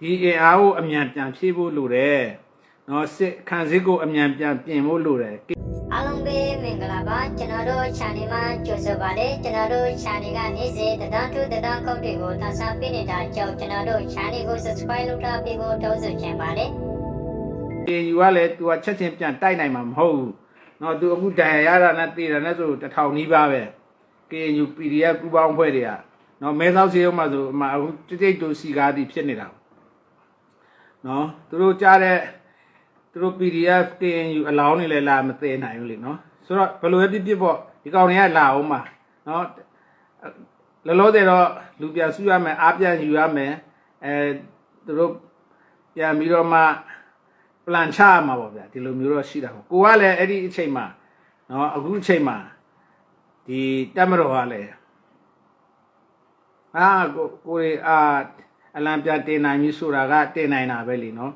ဒီအင်အားကိုအမြန်ပြန်ဖြည့်ဖို့လိုတယ်နော်စစ်ခံစစ်ကိုအမြန်ပြန်ပြင်ဖို့လိုတယ် အားလုံးပဲမင်္ဂလာပါကျွန်တော်တို့ channel မှာကြိုဆိုပါတယ်ကျွန်တော်တို့ channel ကနေ့စဉ်တဒန်းတူတဒန်းကုတ်တွေကိုသတ်စားပေးနေတာကြောင့်ကျွန်တော်တို့ channel ကို subscribe လုပ်ထားပြီးဖို့တောင်းဆိုချင်ပါတယ် KNU ကလည်း तू ကချက်ချင်းပြန်တိုက်နိုင်မှာမဟုတ်ဘူးเนาะ तू အခုဒဏ်ရာရတာနဲ့တည်တာနဲ့ဆိုတစ်ထောင်နီးပါးပဲ KNU PDF ပူပေါင်းဖွဲ့တွေကเนาะမဲဆောက်စီရုံမှာဆိုအမအခုတိတိတ်တူစီကားတီဖြစ်နေတာ နော်သူတို့ကြားတဲ့သူတို့ PDF တင်ယူအလောင်းတွေလည်းလာမသိနိုင်ဘူးလေနော်ဆိုတော့ဘယ်လိုပဲဖြစ်ဖြစ်ပေါ့ဒီကောင်တွေကလာအောင်ပါနော်လောလောဆယ်တော့လူပြန်ဆူရမယ်အားပြန်ယူရမယ်အဲသူတို့ပြန်ပြီးတော့မှ plan ချရမှာပေါ့ဗျာဒီလိုမျိုးတော့ရှိတာပေါ့ကိုကလည်းအဲ့ဒီအချိန်မှာနော်အခုအချိန်မှာဒီတက်မတော်ကလည်းအာကိုကိုတွေအာ အလံပြတင်နိုင်ပြီဆိုတာကတင်နိုင်တာပဲလीနော်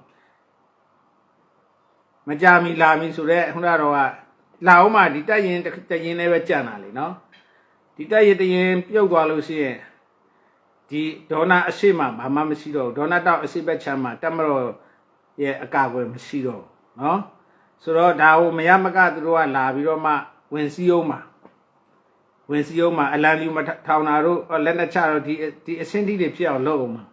မကြမီလာမီဆိုတော့ခုနကတော့ကလာအောင်မှဒီတက်ရင်တက်ရင်လည်းပဲကြံတာလीနော်ဒီတက်ရင်တရင်ပြုတ်သွားလို့ရှိရင်ဒီဒေါနာအရှိမဘာမှမရှိတော့ဒေါနာတောက်အရှိဘက်ချမ်းမှာတက်မတော်ရဲ့အကာအကွယ်မရှိတော့နော်ဆိုတော့ဒါဟိုမရမကသူတို့ကလာပြီးတော့မှဝင်စည်းအောင်မှာဝင်စည်းအောင်မှာအလံလူမထောင်တာတို့လက်နဲ့ချတော့ဒီဒီအစင်းတိတွေဖြစ်အောင်လုပ်အောင်မှာ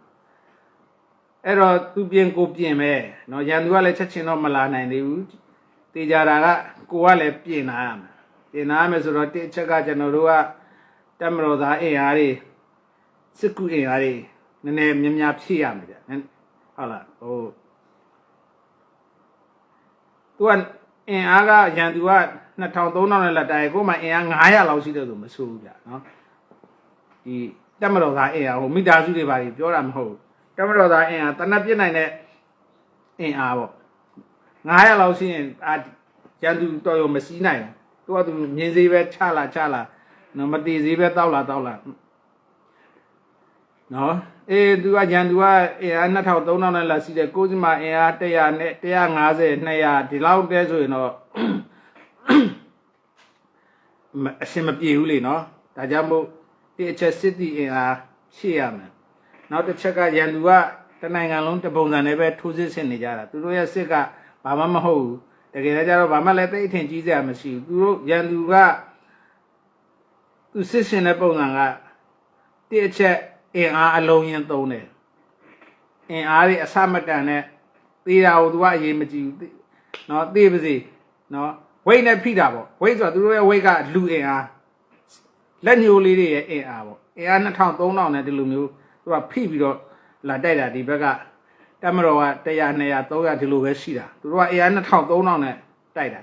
အဲ့တော့သူပြင်ကိုပြင်ပဲเนาะရန်သူကလည်းချက်ချင်းတော့မလာနိုင်သေးဘူးတေကြတာကကိုကလည်းပြင်လာရမှာပြင်လာရမယ်ဆိုတော့တစ်ချက်ကကျွန်တော်တို့ကတက်မတော်သားအင်အားတွေစစ်ကူအင်အားတွေနည်းနည်းများများဖြည့်ရမှာဗျဟုတ်လားဟို သူကအင်အားကရန်သူက2000 3000နဲ့လက်တိုင်ကိုမှအင်အား900လောက်ရှိတယ်ဆိုမဆိုးဘူးဗျာနော်ဒီတက်မတော်သားအင်အားဟိုမိသားစုတွေပါပြောတာမဟုတ်ဘူး တက်မတော်သားအင်အားတနက်ပြစ်နိုင်တဲ့အင်အားပေါ့900လောက်ရှိရင်အာရန်သူတော်ရုံမစည်းနိုင်ဘူးသူကသူမြင်းစည်းပဲချလာချလာနော်မတီစည်းပဲတောက်လာတောက်လာနော်အေးသူကရန်သူကအင်အား2000 3000နဲ့လာစီးတယ်ကိုစီမာအင်အား100နဲ့150 200ဒီလောက်တည်းဆိုရင်တော့မအရှင်မပြေဘူးလေနော်ဒါကြောင့်မို့ဒီအချက်စစ်တီအင်အားဖြည့်ရမယ် နောက်တစ်ချက်ကရန်သူကတနိုင်ငံလုံးတပုံစံနဲ့ပဲထိုးစစ်ဆင်နေကြတာသူတို့ရဲ့စစ်ကဘာမှမဟုတ်ဘူးတကယ်လည်းကြတော့ဘာမှလည်းတိတ်အထင်ကြီးစရာမရှိဘူးသူတို့ရန်သူကသူစစ်ဆင်တဲ့ပုံစံကတည့်အချက်အင်အားအလုံးရင်သုံးတယ်အင်အားတွေအဆမတန်နဲ့သေးတာကိုသူကအရေးမကြီးဘူးနော်သေးပါစေနော်ဝိတ်နဲ့ဖိတာပေါ့ဝိတ်ဆိုတာသူတို့ရဲ့ဝိတ်ကလူအင်အားလက်ညှိုးလေးတွေရဲ့အင်အားပေါ့အင်အား2000 3000နဲ့ဒီလိုမျိုး သူကဖိပြီးတော့လာတိုက်တာဒီဘက်ကတမတော်က100 200 300ဒီလိုပဲရှိတာသူတို့က AI 2000 3000နဲ့တိုက်တာ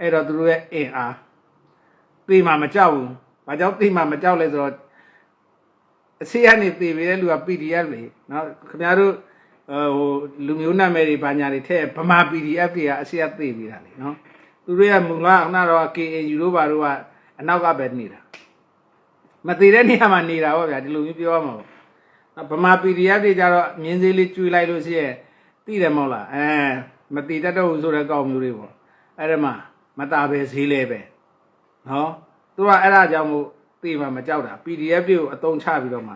အဲ့တော့သူတို့ရဲ့အင်အားသိမှမကြောက်ဘူးဘာကြောင့်သိမှမကြောက်လဲဆိုတော့အစီအနေသိပေးတဲ့လူက PDF လေနော်ခင်ဗျားတို့ဟိုလူမျိုးနာမည်တွေဘာညာတွေထည့်ဗမာ PDF တွေကအစီအသိပေးတာလေနော်သူတို့ရဲ့မူလအနာတော့ KNU တို့ဘာတို့ကအနောက်ကပဲနေတာ မတည်တဲ့နေရာမှာနေတာပေါ့ဗျာဒီလိုမျိုးပြောရမှာပေါ့နော်ဗမာ PDF တွေကြတော့မြင်းစည်းလေးကျွေးလိုက်လို့ရှိရဲ့သိတယ်မဟုတ်လားအဲမတည်တတ်တော့ဘူးဆိုတဲ့ကောက်မျိုးတွေပေါ့အဲ့ဒါမှမตาပဲဈေးလဲပဲနော်သူကအဲ့ဒါကြောင့်မို့သိမှမကြောက်တာ PDF တွေကိုအတုံးချပြီးတော့မှ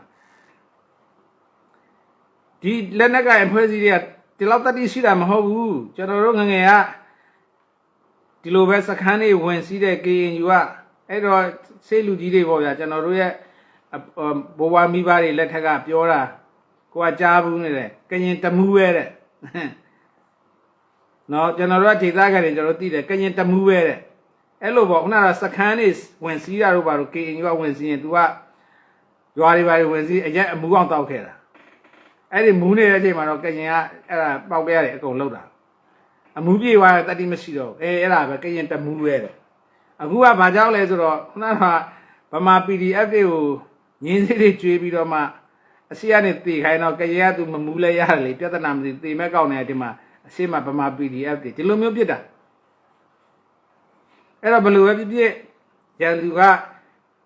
ဒီလက်နက်ကင်ဖွဲ့စည်းတွေကဒီလောက်တတိရှိတာမဟုတ်ဘူးကျွန်တော်တို့ငငယ်ကဒီလိုပဲစခန်းတွေဝင်စည်းတဲ့ KNU က အဲ့တော့စေလူကြီးတွေပေါ့ဗျာကျွန်တော်တို့ရဲ့ဘဝမိဘတွေလက်ထက်ကပြောတာကိုကကြားဘူးနေတဲ့ကရင်တမူးပဲတဲ့နော်ကျွန်တော်တို့ကဒေသခံတွေကျွန်တော်တို့သိတယ်ကရင်တမူးပဲတဲ့အဲ့လိုပေါ့ခုနကစခန်းတွေဝင်စည်းတာတို့ဘာလို့ KNU ကဝင်စည်းရင် तू ကရွာတွေဘာတွေဝင်စည်းအရက်အမူအောင်တောက်ခဲ့တာအဲ့ဒီမူးနေတဲ့အချိန်မှာတော့ကရင်ကအဲ့ဒါပေါက်ပြရတယ်အကုန်လောက်တာအမူပြေသွားတတိမရှိတော့အေးအဲ့ဒါပဲကရင်တမူးပဲတဲ့ အခုကဘာကြောင့်လဲဆိုတော့ခုနကဗမာ PDF တွေကိုငင်းသေးသေးကျွေးပြီးတော့မှအစီကနေတေခိုင်းတော့ကရေကသူမမူးလဲရတယ်လေပြဿနာမရှိတေမဲ့ကောက်နေတဲ့အချိန်မှာအစီမှာဗမာ PDF တွေဒီလိုမျိုးပြစ်တာအဲ့တော့ဘယ်လိုပဲဖြစ်ဖြစ်ရန်သူက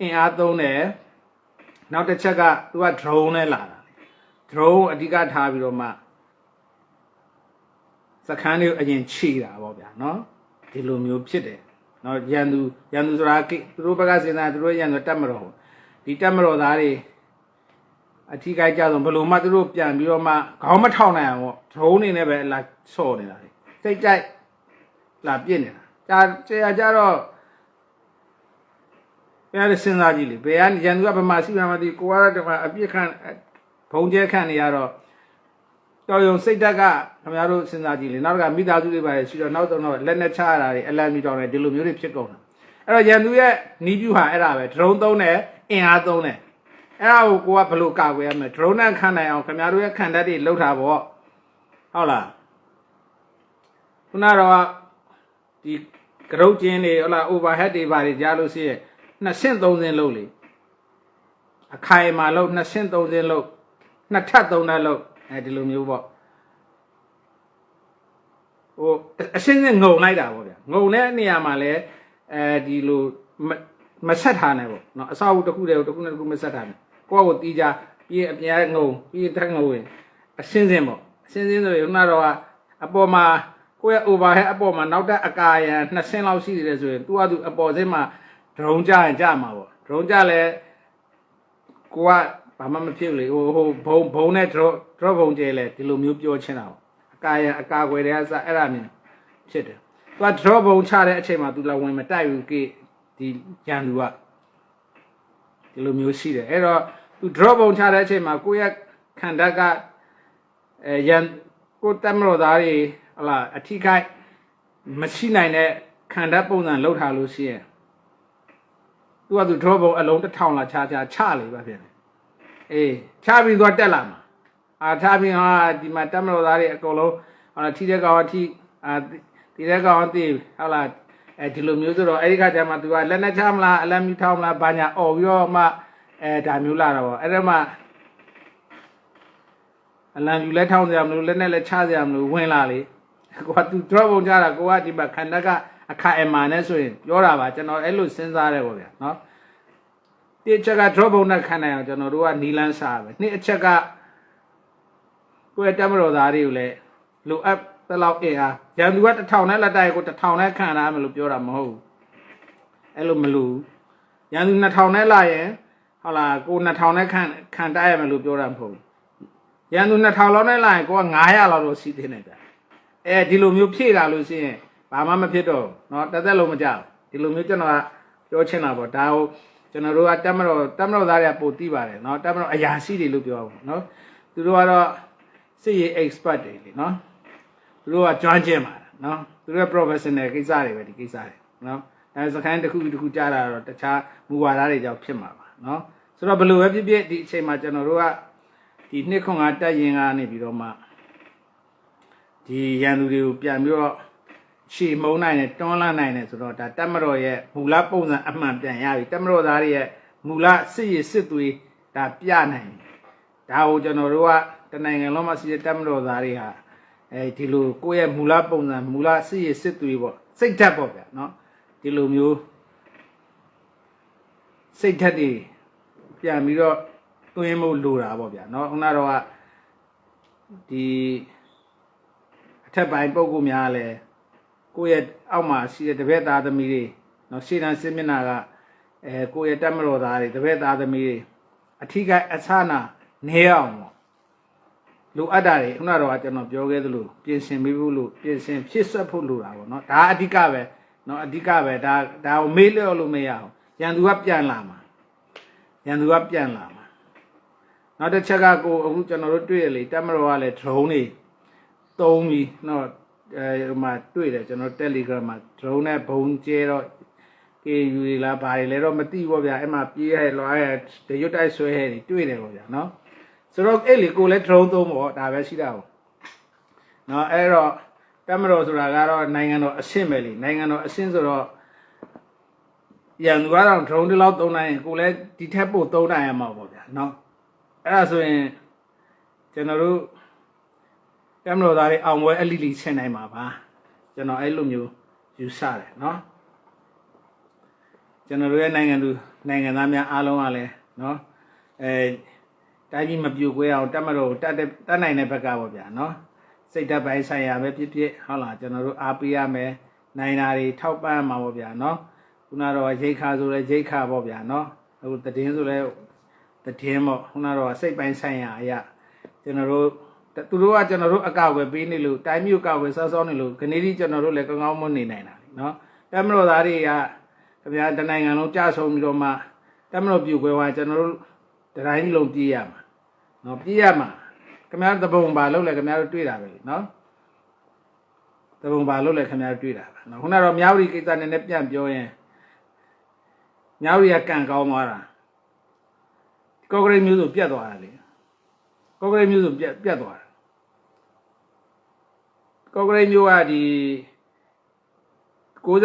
အင်အားသုံးတယ်နောက်တစ်ချက်ကသူက drone နဲ့လာတာ drone အဓိကထားပြီးတော့မှစခန်းတွေကိုအရင်ခြေတာပေါ့ဗျာနော်ဒီလိုမျိုးဖြစ်တယ် နော်ရန်သူရန်သူဆိုတာသူတို့ဘက်ကစဉ်းစားသူတို့ရန်သူတတ်မတော်ဒီတတ်မတော်သားတွေအထီးကိုက်ကြဆုံးဘလို့မှသူတို့ပြန်ပြီးတော့မှခေါင်းမထောင်နိုင်အောင်ပေါ့ဒရုန်းနေနဲ့ပဲလာဆော့နေတာလေစိတ်ကြိုက်လာပြစ်နေတာကြာကြာကြတော့ဘယ်ရစဉ်းစားကြည့်လေဘယ်ကရန်သူကဘယ်မှာရှိမှမသိကိုကတော့ဒီမှာအပြစ်ခံဘုံကျဲခံနေရတော့ တော်ရုံစိတ်ဓာတ်ကခင်ဗျားတို့စဉ်းစားကြည့်လေနောက်ကမိသားစုတွေပါလေရှိတော့နောက်တော့လက်နဲ့ချရတာတွေအလံမီတောင်းတယ်ဒီလိုမျိုးတွေဖြစ်ကုန်တာအဲ့တော့ရန်သူရဲ့နီးပြူဟာအဲ့ဒါပဲဒရုန်းသုံးတယ်အင်အားသုံးတယ်အဲ့ဒါကိုကိုကဘယ်လိုကာကွယ်ရမလဲ drone နဲ့ခံနိုင်အောင်ခင်ဗျားတို့ရဲ့ခံတတ်တွေလှုပ်တာပေါ့ဟုတ်လားခုနတော့ဒီကရုတ်ကျင်းတွေဟုတ်လား overhead တွေဘာတွေကြားလို့ရှိရဲ့နှစ်ဆင့်သုံးဆင့်လှုပ်လေအခိုင်အမာလှုပ်နှစ်ဆင့်သုံးဆင့်လှုပ်နှစ်ထပ်သုံးထပ်လှုပ် အဲဒီလိုမျိုးပေါ့ဟိုအရှင်းရှင်းငုံလိုက်တာပေါ့ဗျာငုံတဲ့နေရာမှာလဲအဲဒီလိုမဆက်ထားနဲ့ပေါ့နော်အစာအုပ်တစ်ခုတည်းတစ်ခုနဲ့တစ်ခုမဆက်ထားနဲ့ကိုယ့်ကိုတီးကြပြီးအပြားငုံပြီးတက်ငုံရင်အရှင်းရှင်းပေါ့အရှင်းရှင်းဆိုရင်ခုနတော့အပေါ်မှာကိုယ့်ရဲ့ overhead အပေါ်မှာနောက်တက်အကာရန်နှစ်ဆင်းလောက်ရှိနေတယ်ဆိုရင် तू ကသူအပေါ်စင်းမှာ drone ကြရင်ကြမှာပေါ့ drone ကြလဲကိုက ဘာမှမဖြစ်ဘူးလေဟိုဟိုဘုံဘုံနဲ့ drone drone ဘုံကျဲလဲဒီလိုမျိုးပြောချင်တာပေါ့အကာရန်အကာကွယ်တဲ့အစအဲ့ဒါမျိုးဖြစ်တယ်သူက drop ဘုံချတဲ့အချိန်မှာသူလာဝင်မတိုက်ဘူးကေဒီရန်သူကဒီလိုမျိုးရှိတယ်အဲ့တော့သူ drop ဘုံချတဲ့အချိန်မှာကိုယ့်ရဲ့ခန္ဓာကအဲရန်ကိုယ်တက်မလို့သားတွေဟလာအထိခိုက်မရှိနိုင်တဲ့ခန္ဓာပုံစံလောက်ထားလို့ရှိရင်သူကသူ drop ဘုံအလုံးတစ်ထောင်လာချချချလေပါပြန်တယ် အေးချပြီးသွားတက်လာမှာအာချပြီးဟာဒီမှာတက်မလို့သားတွေအကုန်လုံးဟလာထိတဲ့ကောင်အထိအာဒီတဲ့ကောင်အသိဟုတ်လားအဲဒီလိုမျိုးဆိုတော့အဲ့ဒီခါကျမှ तू ကလက်နဲ့ချမလားအလံမြူထောင်းမလားဘာညာអော်ပြီးတော့မှအဲဒါမျိုးလာတော့ဗောအဲ့ဒါမှအလံမြူလဲထောင်းစရာမလိုလက်နဲ့လဲချစရာမလိုဝင်လာလေကိုက तू drop ပုံကြတာကိုကဒီမှာခန္ဓာကအခါအမာနဲ့ဆိုရင်ပြောတာပါကျွန်တော်အဲ့လိုစဉ်းစားတယ်ဗောဗျာ နော်ဒီအချက်က drop ပုံနဲ့ခံနိုင်အောင်ကျွန်တော်တို့ကနီလန်းစားပဲနှစ်အချက်ကကိုယ့်ရဲ့တက်မတော်သားတွေကိုလည်းလိုအပ်တလောက်အင်အားရန်သူကတစ်ထောင်နဲ့လက်တိုက်ကိုတစ်ထောင်နဲ့ခံရမယ်လို့ပြောတာမဟုတ်ဘူးအဲ့လိုမလို့ရန်သူ2000နဲ့လာရင်ဟုတ်လားကို2000နဲ့ခံခံတိုက်ရမယ်လို့ပြောတာမဟုတ်ဘူးရန်သူ2000လောက်နဲ့လာရင်ကိုက900လောက်တော့စီးသေးတယ်ဗျအဲဒီလိုမျိုးဖြည့်လာလို့ရှိရင်ဘာမှမဖြစ်တော့เนาะတက်သက်လုံးမကြောက်ဒီလိုမျိုးကျွန်တော်ကပြောချင်တာပေါ့ဒါကို ကျွန်တော်တို့ကတက်မတော်တက်မတော်သားတွေကပို့သိပါတယ်เนาะတက်မတော်အရာရှိတွေလို့ပြောပါเนาะသူတို့ကတော့စစ်ရေး expert တွေလေเนาะ သူတို့ကကျွမ်းကျင်ပါတာနော်သူတို့က professional ကိစ္စတွေပဲဒီကိစ္စတွေနော်အဲစခိုင်းတစ်ခုတစ်ခုကြားတာတော့တခြားမူဝါဒတွေကြောင့်ဖြစ်မှာပါနော်ဆိုတော့ဘယ်လိုပဲဖြစ်ဖြစ်ဒီအချိန်မှာကျွန်တော်တို့ကဒီနှစ်ခွန်ကတက်ရင်ကနေပြီးတော့မှဒီရန်သူတွေကိုပြန်ပြီးတော့ ရှေ့မုံနိုင်တယ်တွန်းလှန်နိုင်တယ်ဆိုတော့ဒါတက်မတော်ရဲ့မူလပုံစံအမှန်ပြန်ရပြီတက်မတော်သားတွေရဲ့မူလစစ်ရစစ်သွေးဒါပြနိုင်တယ်ဒါကိုကျွန်တော်တို့ကတနိုင်ငံလုံးမှာရှိတဲ့တက်မတော်သားတွေဟာ အဲဒီလိုကိုယ့်ရဲ့မူလပုံစံမူလစစ်ရစစ်သွေးပေါ့စိတ်ဓာတ်ပေါ့ဗျာเนาะဒီလိုမျိုးစိတ်ဓာတ်တွေပြန်ပြီးတော့တွင်းဖို့လိုတာပေါ့ဗျာเนาะခုနတော့ကဒီအထက်ပိုင်းပုံကူများလဲ ကိုယ့်ရဲ့အောက်မှာရှိတဲ့တပည့်သားသမီးတွေနော်ရှေ့တန်းစစ်မျက်နှာကအဲကိုယ့်ရဲ့တက်မတော်သားတွေတပည့်သားသမီးတွေအထီးကအဆနာနေအောင်ပေါ့လိုအပ်တာတွေခုနတော့ကျွန်တော်ပြောခဲ့သလိုပြင်ဆင်ပေးဖို့လို့ပြင်ဆင်ဖြည့်ဆွက်ဖို့လိုတာပေါ့နော်ဒါအဓိကပဲနော်အဓိကပဲဒါဒါကိုမေ့လျော့လို့မရအောင်ရန်သူကပြန်လာမှာရန်သူကပြန်လာမှာနောက်တစ်ချက်ကကိုအခုကျွန်တော်တို့တွေ့ရလေတက်မတော်ကလည်း drone တွေသုံးပြီးနော် အဲဟိုမှာတွေ့တယ်ကျွန်တော် Telegram မှာ drone နဲ့ဘုံကျဲတော့ KU တွေလားဘာတွေလဲတော့မသိဘောဗျာအဲ့မှာပြေးရဲလွားရဲတရွတ်တိုက်ဆွဲရဲတွေ့တယ်ဘောဗျာနော်ဆိုတော့အဲ့လေကိုလည်း drone သုံးပေါ့ဒါပဲရှိတာဟုတ်နော်အဲ့တော့တမတော်ဆိုတာကတော့နိုင်ငံတော်အဆင့်ပဲလေနိုင်ငံတော်အဆင့်ဆိုတော့ရန်သူကတော့ drone တလောက်သုံးနိုင်ရင်ကိုလည်းဒီထက်ပို့သုံးနိုင်ရမှာပေါ့ဗျာနော်အဲ့ဒါဆိုရင်ကျွန်တော်တို့ တမတော်သားတွေအောင်ပွဲအလီလီဆင်နိုင်မှာပါကျွန်တော်အဲ့လိုမျိုးယူဆတယ်เนาะကျွန်တော်တို့ရဲ့နိုင်ငံသူနိုင်ငံသားများအားလုံးကလည်းเนาะအဲ တိုင်းပြည်မပြိုကွဲအောင်တတ်မတော်တတ်တဲ့တတ်နိုင်တဲ့ဘက်ကပေါ့ဗျာနော်စိတ်ဓာတ်ပိုင်းဆိုင်ရာပဲဖြစ်ဖြစ်ဟုတ်လားကျွန်တော်တို့အားပေးရမယ်နိုင်တာတွေထောက်ပံ့မှာပေါ့ဗျာနော်ခုနတော့ရိတ်ခါဆိုလဲရိတ်ခါပေါ့ဗျာနော်အခုတည်င်းဆိုလဲ တည်င်းပေါ့ခုနကတော့စိတ်ပိုင်းဆိုင်ရာအရာကျွန်တော်တို့ သူတို့ကကျွန်တော်တို့အကောက်ပဲပေးနေလို့တိုင်းမြို့ကောက်ပဲစောစောနေလို့ခနေဒီကျွန်တော်တို့လည်းကောင်းကောင်းမွန်နေနိုင်တာလीနော်တမလို့သားတွေကခင်ဗျာတနိုင်ငံလုံးကြဆုံပြီးတော့မှတမလို့ပြူခွဲသွားကျွန်တော်တို့တတိုင်းလုံးပြေးရမှာနော်ပြေးရမှာခင်ဗျာတပုံပါလို့လည်းခင်ဗျာတို့တွေ့တာပဲလीနော်တပုံပါလို့လည်းခင်ဗျာတို့တွေ့တာပဲနော်ခုနကတော့မြောက်ရီကိစ္စနဲ့လည်းပြန်ပြောရင်မြောက်ရီကကန့်ကောင်းသွားတာကော့ဂရိတ်မျိုးဆိုပြတ်သွားတာလေကော့ဂရိတ်မျိုးဆိုပြတ်ပြတ်သွား တာကော့ဂရိတ်မျိုးကဒီ69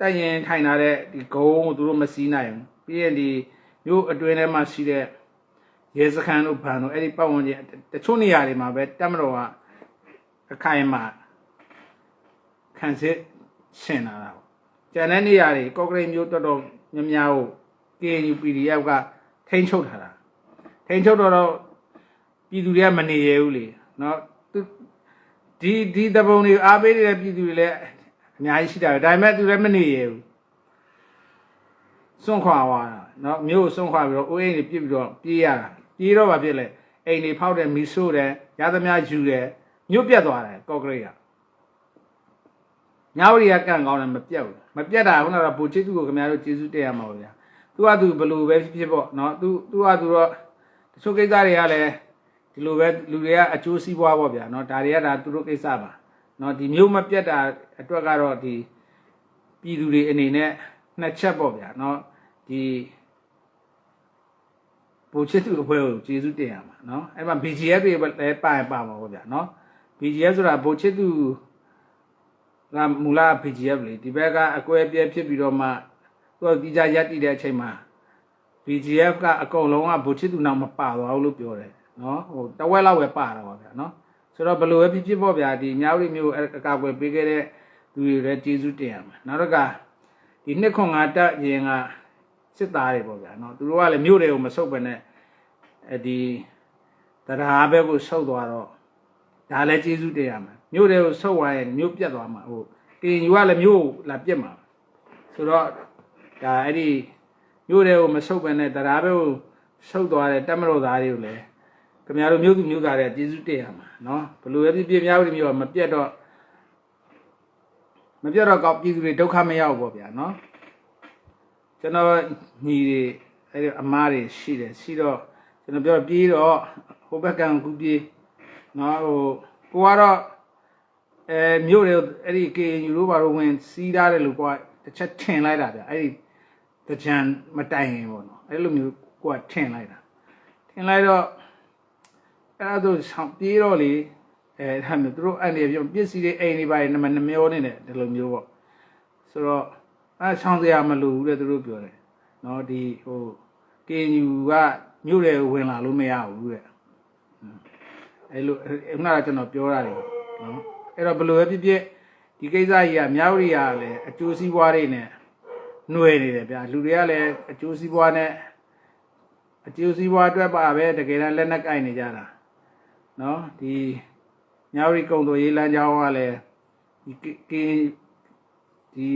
တိုက်ရင်ထိုင်လာတဲ့ဒီဂုံကိုသူတို့မစီးနိုင်ဘူးပြီးရင်ဒီမျိုးအတွင်းထဲမှာရှိတဲ့ရဲစခန်းတို့ဘန်တို့အဲ့ဒီပတ်ဝန်းကျင်တချို့နေရာတွေမှာပဲတက်မတော်ကအခိုင်အမာခံစစ်ရှင်လာတာပေါ့ကျန်တဲ့နေရာတွေကော့ဂရိတ်မျိုးတော်တော်များများကို KNU PDF ကထိန်းချုပ်ထားတာထိန်းချုပ်တော့တော့ပြည်သူတွေကမနေရဘူးလေနော်သူ ဒီဒီတပုံတွေအားပေးနေတဲ့ပြည်သူတွေလည်းအများကြီးရှိတာပဲဒါပေမဲ့သူလည်းမနေရဘူးစွန့်ခွာသွားတာနော်မြို့ကိုစွန့်ခွာပြီးတော့အိုးအိမ်တွေပြစ်ပြီးတော့ပြေးရတာပြေးတော့ဗာဖြစ်လေအိမ်တွေဖောက်တယ်မီဆိုးတယ်ရသမားယူတယ်မြို့ပြတ်သွားတယ်ကော့ကရိတ်ကညဝရီကကန့်ကောင်းတယ်မပြတ်ဘူးမပြတ်တာခုနကဘူချစ်သူကိုခင်ဗျားတို့ကျေးဇူးတင်ရမှာပါဗျာသူကသူဘယ်လိုပဲဖြစ်ဖြစ်ပေါ့နော်သူသူကသူတော့တချို့ကိစ္စတွေကလည်း ဒီလိုပဲလူတွေကအကျိုးစီးပွားပေါ့ဗျာနော်ဒါတွေကဒါသူတို့ကိစ္စပါနော်ဒီမျိုးမပြတ်တာအတွက်ကတော့ဒီပြည်သူတွေအနေနဲ့နှစ်ချက်ပေါ့ဗျာနော်ဒီဘူချစ်သူအဖွဲ့ကိုကျေးဇူးတင်ရမှာနော်အဲ့မှာ BGF တွေလည်းပါရင်ပါမှာပေါ့ဗျာနော် BGF ဆိုတာဘူချစ်သူကမူလ BGF လေဒီဘက်ကအကွဲပြဲဖြစ်ပြီးတော့မှသူကဒီကြရက်တည်တဲ့အချိန်မှာ BGF ကအကုန်လုံးကဘူချစ်သူနောက်မပါသွားဘူးလို့ပြောတယ် နော်ဟိုတဝက်လောက်ပဲပါတာပါဗျာနော်ဆိုတော့ဘယ်လိုပဲဖြစ်ဖြစ်ပေါ့ဗျာဒီမြောက်ရီမျိုးအကာကွယ်ပေးခဲ့တဲ့သူတွေလည်းကျေးဇူးတင်ရမှာနောက်တော့ကဒီနှစ်ခွန်ငါတက်ရင်ကစစ်သားတွေပေါ့ဗျာနော်သူတို့ကလည်းမြို့တွေကိုမဆုတ်ဘဲနဲ့အဲဒီတရားဘက်ကိုဆုတ်သွားတော့ဒါလည်းကျေးဇူးတင်ရမှာမြို့တွေကိုဆုတ်သွားရင်မြို့ပြတ်သွားမှာဟိုတင်ယူကလည်းမြို့ကိုလာပြစ်မှာဆိုတော့ဒါအဲ့ဒီမြို့တွေကိုမဆုတ်ဘဲနဲ့တရားဘက်ကိုဆုတ်သွားတဲ့တက်မတော်သားတွေကိုလည်း ခင်ဗျားတို့မြို့သူမြို့သားတွေကျေးဇူးတင်ရမှာနော်ဘလို့ပဲဖြစ်ဖြစ်များဦးမြို့ကမပြတ်တော့မပြတ်တော့ကောက်ပြည်သူတွေဒုက္ခမရောက်ဘူးပေါ့ဗျာနော်ကျွန်တော်ညီတွေအဲ့ဒီအမားတွေရှိတယ်ရှိတော့ကျွန်တော်ပြောပြေးတော့ဟိုဘက်ကံကူပြေးနော်ဟိုကိုကတော့အဲမြို့တွေအဲ့ဒီ KNU တို့ဘာလို့ဝင်စီးထားတယ်လို့ကိုကတစ်ချက်ထင်လိုက်တာဗျအဲ့ဒီတကြံမတိုင်ရင်ပေါ့နော်အဲ့လိုမျိုးကိုကထင်လိုက်တာထင်လိုက်တော့ အဲ့ဒါဆိုဆောင်ပြေးတော့လေအဲဒါမျိုးသူတို့အဲ့ဒီပြောပစ္စည်းတွေအိမ်တွေပါတယ်နမနှမျောနေတယ်ဒီလိုမျိုးပေါ့ဆိုတော့အဲဆောင်စရာမလိုဘူးတဲ့သူတို့ပြောတယ်နော်ဒီဟို KNU ကမြို့တွေဝင်လာလို့မရဘူးတဲ့အဲ့လိုခုနကကျွန်တော်ပြောတာလေနော်အဲ့တော့ဘယ်လိုပဲဖြစ်ဖြစ်ဒီကိစ္စကြီးကမြောက်ရီကလည်းအကျိုးစီးပွားတွေနဲ့နှွယ်နေတယ်ဗျာလူတွေကလည်းအကျိုးစီးပွားနဲ့အကျိုးစီးပွားအတွက်ပါပဲတကယ်တမ်းလက်နက်ကင်နေကြတာ နော်ဒီမြောက်ရီကုံတော်ရေးလမ်းကြောင်းကလည်းဒီကင်းဒီ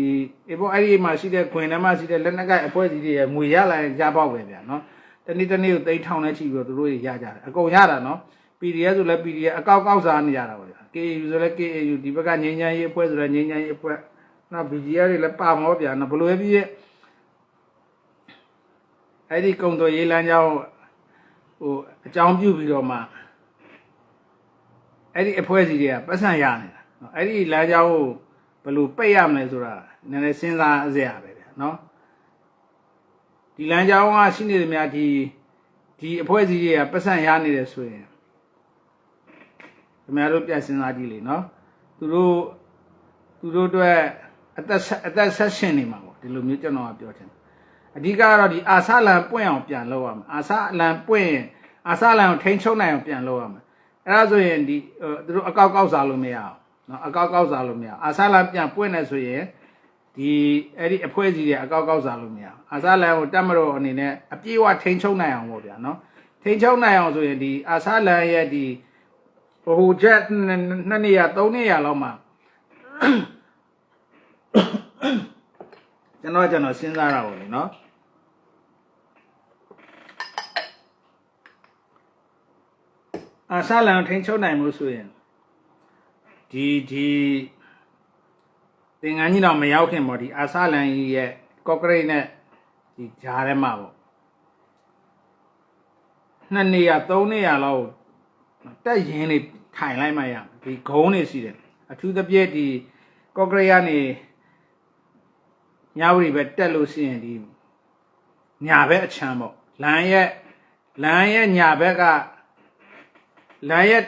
အပေါ်အဲ့ဒီမှာရှိတဲ့ခွင်ထဲမှာရှိတဲ့လက်နက်ကင်အဖွဲ့အစည်းတွေရဲ့ငွေရလာရင်ကြားပေါက်ပဲဗျာနော်တနေ့တနေ့ကိုသိန်းထောင်နဲ့ချီပြီးတော့သူတို့တွေရကြတယ်အကုန်ရတာနော် PDF ဆိုလဲ PDF အကောက်ကောက်စားနေရတာပါဗျာ KAU ဆိုလဲ KAU ဒီဘက်ကငင်းချမ်းရေးအဖွဲ့ဆိုလဲငင်းချမ်းရေးအဖွဲ့နောက် BGR တွေလည်းပါမောဗျာနော်ဘလို့ပဲဖြစ်ဖြစ်အဲ့ဒီကုံတော်ရေးလမ်းကြောင်းဟိုအကြောင်းပြုပြီးတော့မှ အဲ့ဒီအဖွဲ့အစည်းတွေကပတ်စံရနေတာနော်အဲ့ဒီလမ်းကြောင်းကိုဘယ်လိုပိတ်ရမလဲဆိုတာနည်းနည်းစဉ်းစားစရာပဲဗျာနော်ဒီလမ်းကြောင်းကရှိနေတယ်များဒီဒီအဖွဲ့အစည်းတွေကပတ်စံရနေတယ်ဆိုရင်ခင်ဗျားတို့ပြန်စဉ်းစားကြည့်လေနော်သူတို့သူတို့အတွက်အသက်ဆက်အသက်ဆက်ရှင်နေမှာပေါ့ဒီလိုမျိုးကျွန်တော်ကပြောချင်တယ်အဓိကကတော့ဒီအာဆလန်ပွင့်အောင်ပြန်လုပ်ရမှာအာဆလန်ပွင့်ရင်အာဆလန်ကိုထိန်းချုပ်နိုင်အောင်ပြန်လုပ်ရမှာ အဲ့ဒါဆိုရင်ဒီဟိုသူတို့အကောက်ကောက်စားလို့မရအောင်နော်အကောက်ကောက်စားလို့မရအောင်အာဆလန်ပြန်ပွင့်နေဆိုရင်ဒီအဲ့ဒီအဖွဲ့အစည်းတွေအကောက်ကောက်စားလို့မရအောင်အာဆလန်ကိုတက်မတော်အနေနဲ့အပြေးအဝထိန်းချုပ်နိုင်အောင်ပေါ့ဗျာနော်ထိန်းချုပ်နိုင်အောင်ဆိုရင်ဒီအာဆလန်ရဲ့ဒီဟိုချက်နှစ်နေရသုံးနေရလောက်မှာကျွန်တော်ကျွန်တော်စဉ်းစားတာပေါ့လေနော် အာဆာလန်ထိန်ချုပ်နိုင်မှုဆိုရင်ဒီဒီသင်္ကန်းကြီးတော့မရောက်ခင်ပေါ့ဒီအာဆာလန်ကြီးရဲ့ကော့ကရိတ်နဲ့ဒီဂျားထဲမှာပေါ့နှစ်နေရသုံးနေရလောက်တက်ရင်နေထိုင်လိုက်မှရမယ်ဒီဂုံးနေရှိတယ်အထူးသဖြင့်ဒီကော့ကရိတ်ကနေညဝရီပဲတက်လို့ရှိရင်ဒီညာဘက်အချမ်းပေါ့လမ်းရဲ့လမ်းရဲ့ညာဘက်က လမ်းရဲ့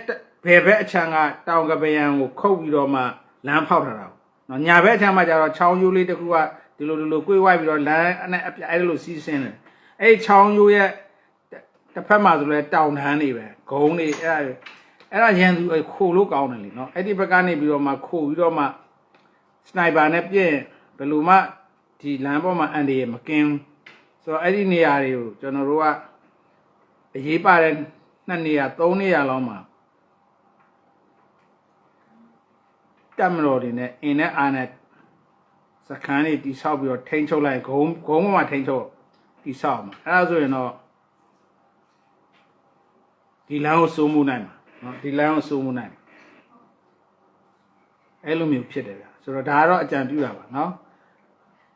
ဘယ်ဘက်အချမ်းကတောင်ကပယံကိုခုတ်ပြီးတော့မှလမ်းဖောက်ထားတာပေါ့နော်ညာဘက်အချမ်းမှာကျတော့ချောင်းရိုးလေးတစ်ခုကဒီလိုဒီလို꿰ဝိုက်ပြီးတော့လမ်းနဲ့အပြအဲ့လိုစီးဆင်းတယ်အဲ့ဒီချောင်းရိုးရဲ့တစ်ဖက်မှာဆိုလဲတောင်တန်းနေပဲဂုံတွေအဲ့ဒါအဲ့ဒါရန်သူခိုလို့ကောင်းတယ်လीနော်အဲ့ဒီဘက်ကနေပြီးတော့မှခိုပြီးတော့မှစနိုက်ပါနဲ့ပြည့်ဘယ်လိုမှဒီလမ်းပေါ်မှာအန်ဒီရမကင်းဘူးဆိုတော့အဲ့ဒီနေရာတွေကိုကျွန်တော်တို့ကအရေးပါတဲ့ နှစ်နေရာသုံးနေရာလောက်မှာတက်မတော်တွေနဲ့အင်းနဲ့အာနဲ့စခန်းတွေတိဆောက်ပြီးတော့ထိန်းချုပ်လိုက်ဂုံဂုံပေါ်မှာထိန်းချုပ်တိဆောက်မှာအဲ့ဒါဆိုရင်တော့ဒီလမ်းကိုစိုးမှုနိုင်မှာနော်ဒီလမ်းကိုစိုးမှုနိုင်မှာအဲ့လိုမျိုးဖြစ်တယ်ဗျာဆိုတော့ဒါကတော့အကြံပြုတာပါနော်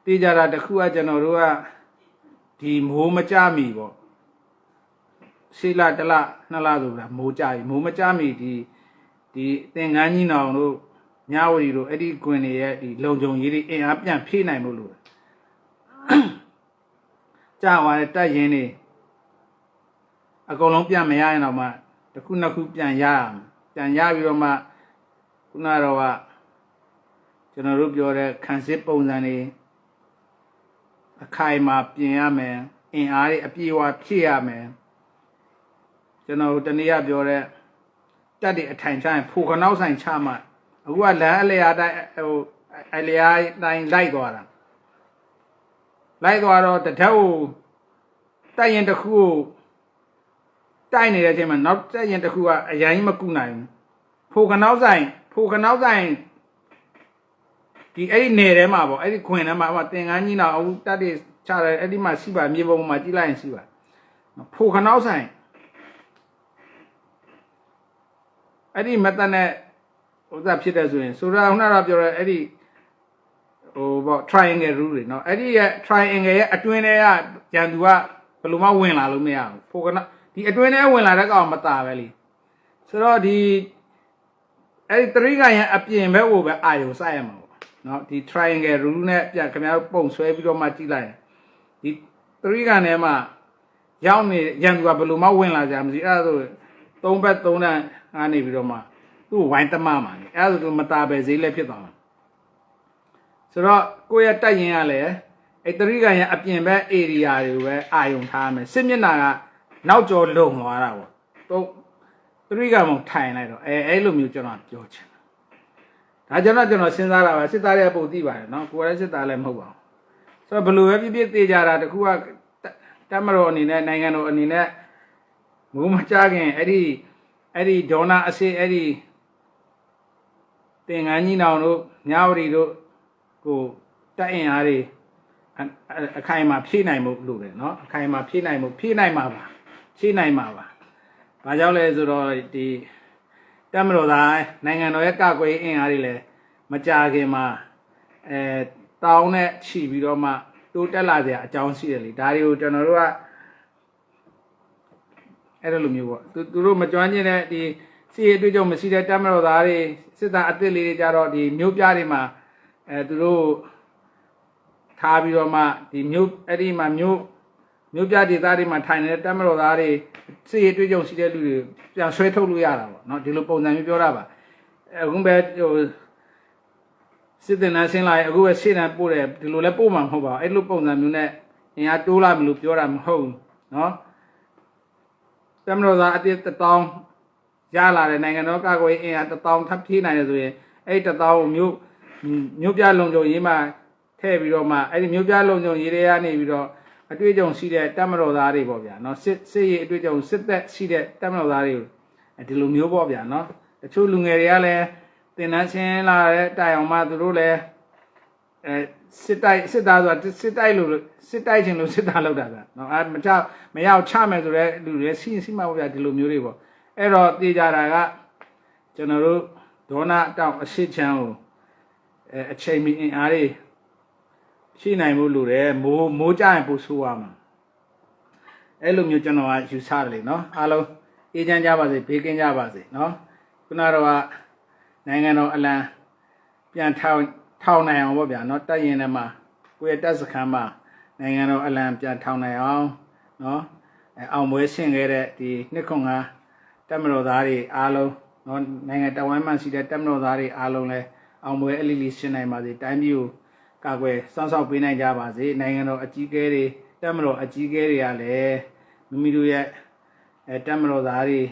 တေးကြတာတစ်ခုကကျွန်တော်တို့ကဒီမိုးမကြမီပေါ့ ရှိလတစ်လနှစ်လဆိုတာမိုးကြပြီမိုးမကြမီဒီဒီသင်္ကန်းကြီးနောင်တို့ညဝရီတို့အဲ့ဒီကွင်တွေရဲ့ဒီလုံခြုံရေးတွေအင်အားပြန်ဖြည့်နိုင်လို့လို့ကြာသွားတဲ့တက်ရင်တွေအကုန်လုံးပြန်မရရင်တော့မှတစ်ခုနှစ်ခုပြန်ရရမယ်ပြန်ရပြီးတော့မှခုနတော့ကကျွန်တော်တို့ပြောတဲ့ခံစစ်ပုံစံတွေအခိုင်အမာပြင်ရမယ်အင်အားတွေအပြည့်အဝဖြည့်ရမယ် ကျွန်တော်တို့တနေ့ကပြောတဲ့တက်တွေအထိုင်ချရင်ဖိုခနောက်ဆိုင်ချမှအခုကလမ်းအလျာတိုင်းဟိုအလျာတိုင်းလိုက်သွားတာလိုက်သွားတော့တထက်ကိုတိုက်ရင်တစ်ခုကိုတိုက်နေတဲ့အချိန်မှာနောက်တိုက်ရင်တစ်ခုကအရင်မကုနိုင်ဘူးဖိုခနောက်ဆိုင်ဖိုခနောက်ဆိုင်ဒီအဲ့ဒီနယ်ထဲမှာပေါ့အဲ့ဒီခွင်ထဲမှာဟိုတင်ကန်းကြီးတော့အခုတက်တွေချတယ်အဲ့ဒီမှာရှိပါမြေပုံပေါ်မှာကြည့်လိုက်ရင်ရှိပါဖိုခနောက်ဆိုင် အဲ့ဒီမတနဲ့ဥစ္စာဖြစ်တယ်ဆိုရင်ဆိုတော့ခုနကတော့ပြောရဲအဲ့ဒီဟိုပေါ့ triangle rule တွေเนาะအဲ့ဒီရဲ့ triangle ရဲ့အတွင်းထဲကဂျန်သူကဘယ်လိုမှဝင်လာလို့မရဘူးဖိုကနဒီအတွင်းထဲဝင်လာတဲ့ကောင်မตาပဲလीဆိုတော့ဒီအဲ့ဒီသတိကရဲ့အပြင်ဘက်ကိုပဲအာယုံစိုက်ရမှာပေါ့เนาะဒီ triangle rule နဲ့ပြန်ခင်ဗျားတို့ပုံဆွဲပြီးတော့မှကြည့်လိုက်ရင်ဒီသတိကထဲမှာရောက်နေရန်သူကဘယ်လိုမှဝင်လာကြမှာမသိအဲ့ဒါဆိုသုံးဘက်သုံးတန်း ကနေပြီးတော့မှသူ့ကိုဝိုင်းတမမှာလေအဲ့ဒါဆိုသူမตาပဲဈေးလည်းဖြစ်သွားမှာဆိုတော့ကိုယ့်ရဲ့တက်ရင်ကလည်းအဲ့တရိကန်ရဲ့အပြင်ဘက် area တွေကိုပဲအာယုံထားမယ်စစ်မျက်နှာကနောက်ကျော်လုံသွားတာပေါ့တော့တရိကန်မထိုင်လိုက်တော့အဲအဲ့လိုမျိုးကျွန်တော်ပြောချင်တာဒါကျွန်တော်ကျွန်တော်စဉ်းစားတာပါစစ်သားရဲ့ပုံသိပါတယ်နော်ကိုယ်လည်းစစ်သားလည်းမဟုတ်ပါဘူးဆိုတော့ဘယ်လိုပဲပြည့်ပြည့်သေးကြတာတခုကတက်မတော်အနေနဲ့နိုင်ငံတော်အနေနဲ့မိုးမကြခင်အဲ့ဒီ အဲ့ဒီဒေါနာအစေအဲ့ဒီတင်ငန်းကြီးနောင်တို့ညဝရီတို့ကိုတက်အင်အားတွေအခိုင်အမာဖြည့်နိုင်မှုလို့တယ်နော်အခိုင်အမာဖြည့်နိုင်မှုဖြည့်နိုင်မှာပါဖြည့်နိုင်မှာပါဘာကြောင့်လဲဆိုတော့ဒီတက်မလို့သားနိုင်ငံတော်ရဲ့ကကွယ်အင်အားတွေလည်းမကြခင်မှာအဲတောင်းနဲ့ခြီးပြီးတော့မှတိုးတက်လာစရာအကြောင်းရှိတယ်လေဒါတွေကိုကျွန်တော်တို့က အဲ့လိုလိုမျိုးပေါ့သူသူတို့မကြွမ်းကျင်တဲ့ဒီစီအတွေ့အကြုံမရှိတဲ့တမတော်သားတွေစစ်သားအစ်စ်လေးတွေကြတော့ဒီမြို့ပြတွေမှာအဲသူတို့ထားပြီးတော့မှဒီမြို့အဲ့ဒီမှာမြို့မြို့ပြဒေသတွေမှာထိုင်နေတဲ့တမတော်သားတွေစီအတွေ့အကြုံရှိတဲ့လူတွေပြန်ဆွဲထုတ်လို့ရတာပေါ့နော်ဒီလိုပုံစံမျိုးပြောတာပါအခုပဲဟိုစစ်တင်နှဆင်းလာရင်အခုပဲရှေ့တန်းပို့တယ်ဒီလိုလဲပို့မှာမဟုတ်ပါဘူးအဲ့လိုပုံစံမျိုးနဲ့အင်အားတိုးလာမလို့ပြောတာမဟုတ်ဘူးနော် တမတော်သားအတိတတောင်းရလာတဲ့နိုင်ငံတော်ကာကွယ်ရေးအင်အားတတောင်းထပ်ဖြည့်နိုင်တယ်ဆိုရင်အဲ့ဒီတတောင်းကိုမြို့မြို့ပြလုံခြုံရေးမှာထည့်ပြီးတော့မှအဲ့ဒီမြို့ပြလုံခြုံရေးတွေကနေပြီးတော့အတွေ့အကြုံရှိတဲ့တမတော်သားတွေပေါ့ဗျာနော်စစ်စစ်ရေးအတွေ့အကြုံစစ်သက်ရှိတဲ့တမတော်သားတွေကိုဒီလိုမျိုးပေါ့ဗျာနော်တချို့လူငယ်တွေကလည်းတင်နှန်းချင်းလာတဲ့တိုင်အောင်မှသူတို့လည်း အဲစစ်တိုက်စစ်သားဆိုတာစစ်တိုက်လို့စစ်တိုက်ခြင်းလို့စစ်သားလောက်တာဗျာနော်အဲမချမရောက်ချမယ်ဆိုတော့လူတွေစီစီမပေါ့ဗျာဒီလိုမျိုးတွေပေါ့အဲ့တော့သိကြတာကကျွန်တော်တို့ဒေါနာတောင်အရှိချမ်းကိုအဲအချိန်မီအင်အားတွေရှိနိုင်မှုလိုတယ်မိုးမိုးကြရင်ပိုဆိုးရမှာအဲ့လိုမျိုးကျွန်တော်ကယူဆတယ်လေနော်အားလုံးအေးချမ်းကြပါစေဘေးကင်းကြပါစေနော်ခုနတော့ကနိုင်ငံတော်အလံပြန်ထောင် ထောင်နိုင်အောင်ပေါ့ဗျာနော်တက်ရင်ထဲမှာကိုယ့်ရဲ့တက်စခန်းမှာနိုင်ငံတော်အလံပြန်ထောင်နိုင်အောင်နော်အဲအောင်ပွဲဆင်ခဲ့တဲ့ဒီနှစ်ခွန်ကတက်မတော်သားတွေအားလုံးနော်နိုင်ငံတော်ဝမ်းမှရှိတဲ့တက်မတော်သားတွေအားလုံးလည်းအောင်ပွဲအလီလီရှင်းနိုင်ပါစေတိုင်းပြည်ကိုကာကွယ်စောင့်ရှောက်ပေးနိုင်ကြပါစေနိုင်ငံတော်အကြီးအကဲတွေတက်မတော်အကြီးအကဲတွေကလည်းမိမိတို့ရဲ့အဲတက်မတော်သားတွေ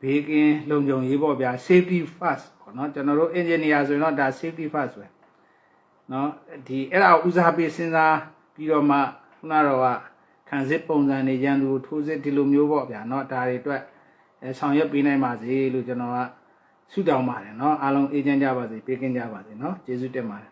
ဘေးကင်းလုံခြုံရေးပေါ့ဗျာ safety first ပေါ့နော်ကျွန်တော်တို့ engineer ဆိုရင်တော့ဒါ safety first ပဲ เนาะဒီအဲ့ဒါကိုဦးစားပေးစဉ်းစားပြီးတော့မှခုနတော့ကခံစစ်ပုံစံနေရန်သူထိုးစစ်ဒီလိုမျိုးပေါ့ဗျာเนาะဒါတွေအတွက်အဲဆောင်ရွက်ပေးနိုင်ပါစေလို့ကျွန်တော်ကဆုတောင်းပါတယ်เนาะအားလုံးအေးချမ်းကြပါစေဘေးကင်းကြပါစေเนาะကျေးဇူးတင်ပါတယ်